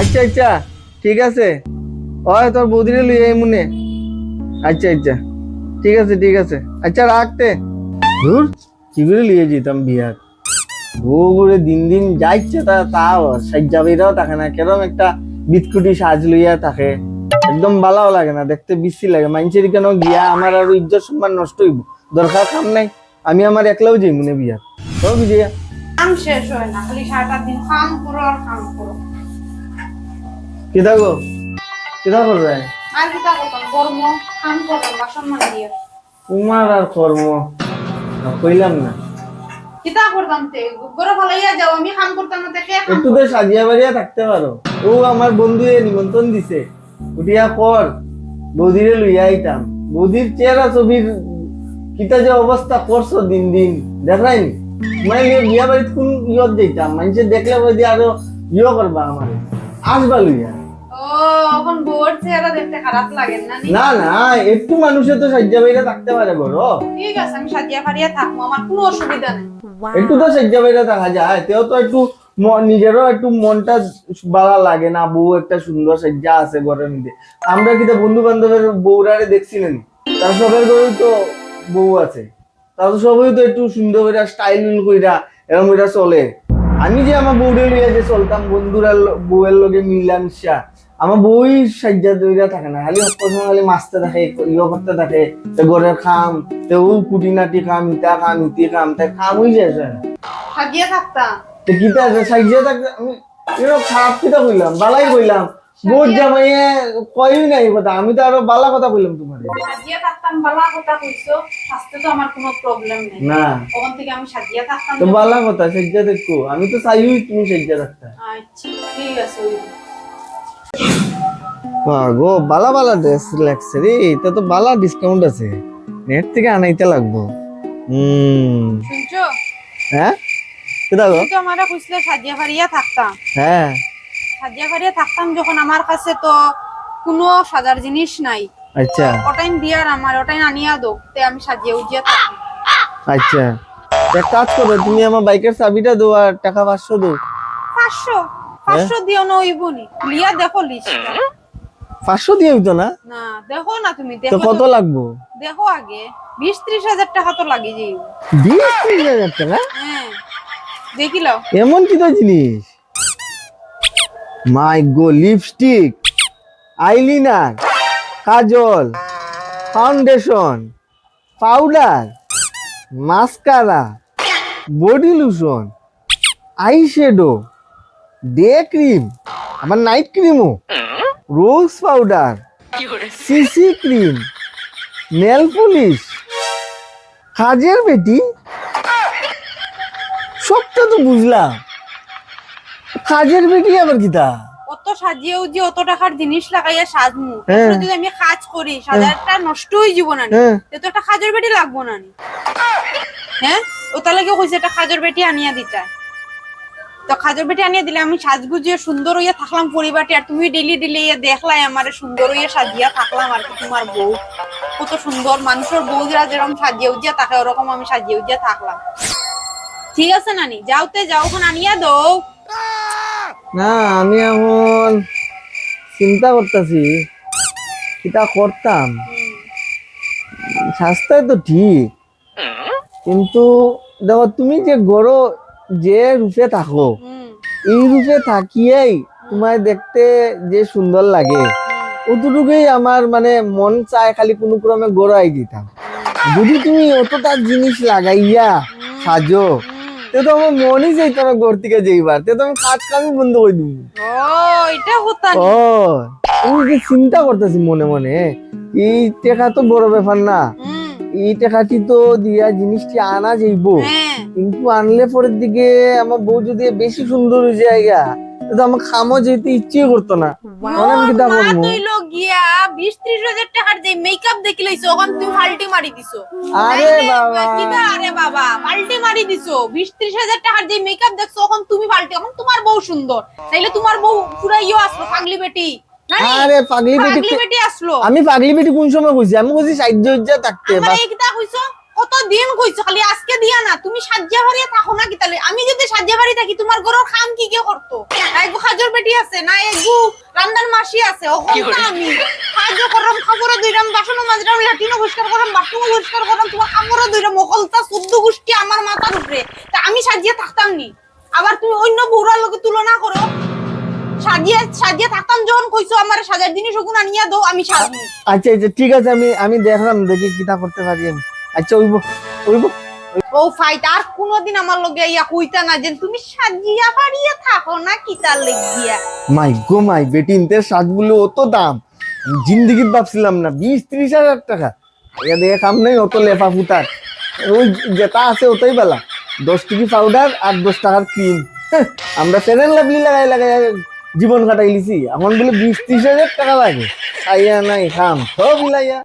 আচ্ছা আচ্ছা ঠিক আছে। ওই তোর বৌদিরে লই আই মনে। আচ্ছা আচ্ছা ঠিক আছে ঠিক আছে। আচ্ছা রাখতে ধুর করে লিয়ে যেতাম বিয়ার। বউ করে দিন দিন যা ইচ্ছে তা তা সাজ্জাবিরাও থাকে না, কেরম একটা বিটকুটি সাজ লইয়া থাকে একদম ভালো লাগে না, দেখতে বিশ্রী লাগে। মানুষের কেন গিয়া আমার আর ইজ্জত সম্মান নষ্ট হইব? দরকার কাম নাই। আমি আমার একলাও যাই মনে বিয়ার। ও বিজয়া। কাম শেষ হয় না, খালি দিন কাম করো আর কাম করো। কিতা গো? কিতা করবে? আর কিতা করতাম গরম কাম করলাম বাসন তোমার আর কর্ম? কইলাম না। কিতা করতাম তে গরম ভালাইয়া যাও আমি কাম করতাম না দেখে একটু তো সাজিয়া বাড়িয়া থাকতে পারো। ও আমার বন্ধু নিমন্ত্রণ দিছে। উঠিয়া কর বৌদিরে লইয়া আইতাম। বৌদির চেহারা ছবির কিতা যে অবস্থা করছ দিন দিন দেখাইনি? মানে লিয়ে বিয়া বাড়িত কোন ইয়ত দেখলে বৌদি আরও ইয়ে করবা আমার। আসবা লইয়া। এখন বউর চেহারা দেখতে খারাপ লাগে না না? না একটু মানুষে তো সাজ্জা বাইরে থাকতে পারে বড়। ঠিক আছে আমি ফারিয়া থাকব আমার কোনো অসুবিধা নেই। একটু তো সাজ্জা বাইরে থাকা যায় তেও তো একটু নিজেরও একটু মনটা ভালো লাগে না বউ একটা সুন্দর সাজ্জা আছে ঘরের মধ্যে। আমরা কিন্তু বন্ধু বান্ধবের বউরারে দেখছি না তার সবের ঘরেই তো বউ আছে। তারা তো সবাই তো একটু সুন্দর করে স্টাইল কইরা এরকম করে চলে। আমি যে আমার বউরে লইয়া যে চলতাম বন্ধুরা বউয়ের লগে মিলামিশা আমার বউই সাজ্জা দইরা থাকে না খালি সবসময় খালি মাছতে থাকে ইয়ে করতে থাকে তে ঘরের খাম তে ও কুটিনাটি খাম ইটা খাম ইতি খাম তাই খাম হয়ে যায় না সাজিয়া থাকতাম তো কিতা আছে? সাজ্জা থাকতে আমি খারাপ কইলাম? বালাই কইলাম বহুত জামাইয়ে কয়ই নাই কথা আমি তো আরও বালা কথা কইলাম তোমার। সাজিয়া থাকতাম বালা কথা কইছো স্বাস্থ্য তো আমার কোনো প্রবলেম নেই। না। ওখান থেকে আমি সাজিয়া থাকতাম তো বালা কথা সাজ্জা দেখো আমি তো চাইই তুমি সাজ্জা রাখতে আচ্ছা ঠিক আছে গো বালা বালা ড্রেস লাগছে রে এটা তো বালা ডিসকাউন্ট আছে। নেট থেকে আনাইতে লাগবো। হুম। শুনছো? হ্যাঁ? কেটা গো তো আমারে কইছিলে সাজিয়া ফারিয়া থাকতাম? হ্যাঁ। সাজিয়া ফারিয়া থাকতাম যখন আমার কাছে তো কোনো সাজার জিনিস নাই। আচ্ছা। ওটাই দিয়ার আমার ওটাই আনিয়া দো তে আমি সাজিয়ে উজিয়া থাকি আচ্ছা। এক কাজ করো তুমি আমার বাইকের চাবিটা দো আর টাকা পাঁচশো দো পাঁচশো? পাঁচশো দিও না ওইব নি লিয়া দেখো লিস্ট পাঁচশো দিয়ে হইতো না? না দেখো না তুমি তো দেখো কত লাগবো? দেখো আগে বিশ ত্রিশ হাজার টাকা তো লাগে বিশ ত্রিশ হাজার টাকা? হ্যাঁ দেখিলাও এমন কি তো জিনিস? মাই গো lipstick eyeliner kajal foundation powder mascara body lotion eye shadow day cream আবার night ক্রিমও। Rouge powder CC cream nail polish কাজের বেটি। সবটা তো বুঝলাম। কাজের বেটি আবার কিতা? অত সাজিয়ে উজিয়ে অত টাকার জিনিস লাগাইয়া সাজমু। হ্যাঁ। যদি আমি কাজ করি সাজারটা নষ্ট হয়ে যাব না? হ্যাঁ। তো একটা খাজর বেটি লাগবো না? হ্যাঁ? ও তাহলে কেউ কইছে একটা খাজর বেটি আনিয়া দিতা। তো খাজর বেটি আনিয়ে দিলে আমি সাজগুজিয়ে সুন্দর হইয়া থাকলাম পরিবারটি আর তুমি ডেলি ডেলি ইয়ে দেখলাই আমারে সুন্দর হইয়া সাজিয়া থাকলাম আর কি তোমার বউ। কত সুন্দর মানুষের বউরা যেরকম সাজিয়ে উজিয়া থাকে ওরকম আমি সাজিয়ে উজিয়া থাকলাম। ঠিক আছে নানি যাওতে যাও ওখানে আনিয়া দৌ না আমি এখন চিন্তা করতেছি কিতা করতাম? স্বাস্থ্য তো ঠিক। কিন্তু দেখো তুমি যে গড়ো যে রূপে থাকো এই রূপে থাকিয়েই তোমায় দেখতে যে সুন্দর লাগে। অতটুকুই আমার মানে মন চায় খালি কোনো ক্রমে গড়াই দিতাম যদি তুমি অতটা জিনিস লাগাইয়া সাজো তে তো আমার মনই চাইতো না ঘর থেকে যেইবার। তে তো আমি কাজ কামই বন্ধ করে দিব। ও এটা হতা ও আমি চিন্তা করতেছি মনে মনে এই টাকা তো বড় ব্যাপার না। এই টাকাটি তো দিয়া জিনিসটি আনা যাইব। হ্যাঁ। কিন্তু আনলে পরের দিকে আমার বউ যদি বেশি সুন্দর হয়ে জায়গা তো আমার খামো যেতে ইচ্ছে করতো না। তখন আমি কিতা মা করব তৈলো গিয়া বিশ ত্রিশ হাজার টাকার যে মেকআপ দেখি লাইছো ওখান তুমি পাল্টি মারি দিছো। আরে বাবা। কিতা? আরে বাবা পাল্টি মারি দিছো। বিশ ত্রিশ হাজার টাকার যে মেকআপ দেখছ ওখান তুমি পাল্টি এখন তোমার বউ সুন্দর। তাইলে তোমার বউ পুরা ইয়ে আসলো পাগলি বেটি। আরে পাগলি বেটি পাগলি বেটি আসলো। আমি পাগলি বেটি কোন সময় কইছি? আমি কইছি সাহায্য থাকতে বাস কিতা দিন কইছো খালি আজকে দিয়া না তুমি সাজ্জা বাড়িয়ে থাকো না কি তাহলে? আমি যদি সাজ্জা বাড়ি থাকি তোমার ঘরের খাম কি কে করতো? একগু খাজর বেটি আছে না একগু মাসি আছে আমি? করম খাবরে দুইরাম বাসন মাজরাম লাটিনো পরিষ্কার করম বাসন পরিষ্কার করম তোমার দুইরাম মকলতা শুদ্ধ গোষ্ঠী আমার মাথার উপরে। তা আমি সাজিয়ে থাকতাম নি। আবার তুমি অন্য বউরার লগে তুলনা করো। সাজিয়ে সাজিয়ে থাকতাম যখন কইছো আমার সাজার জিনিস ওগুলো আনিয়া দাও আমি আচ্ছা আচ্ছা ঠিক আছে আমি আমি দেখলাম দেখি কিটা করতে পারি আমি। আচ্ছা ওইব ওইব। ও ফাইট আর কোনোদিন আমার লগে ইয়া কইতা না যে তুমি সাজিয়া পারিয়া থাকো না কি তার লেগিয়া? মাই গো মাই বেটি ইনতে সাজগুলো অত দাম। আমি ভাবছিলাম না বিশ ত্রিশ হাজার টাকা। এটা দেখে কাম নেই অত লেফা ফুটার ওই যেটা আছে ওটাই বেলা। দশ টিকি পাউডার আর দশ টাকার ক্রিম আমরা সেরেন লাভলি লাগাই লাগাই জীবন কাটাই লিছি। এখন বলে বিশ ত্রিশ হাজার টাকা লাগে। খাইয়া নাই খাম সব বিলাইয়া